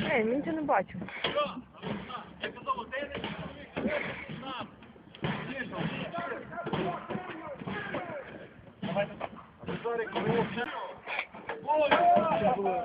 Ей, він нічого не бачу. Я казав, де не чоловік, нам. Давайте.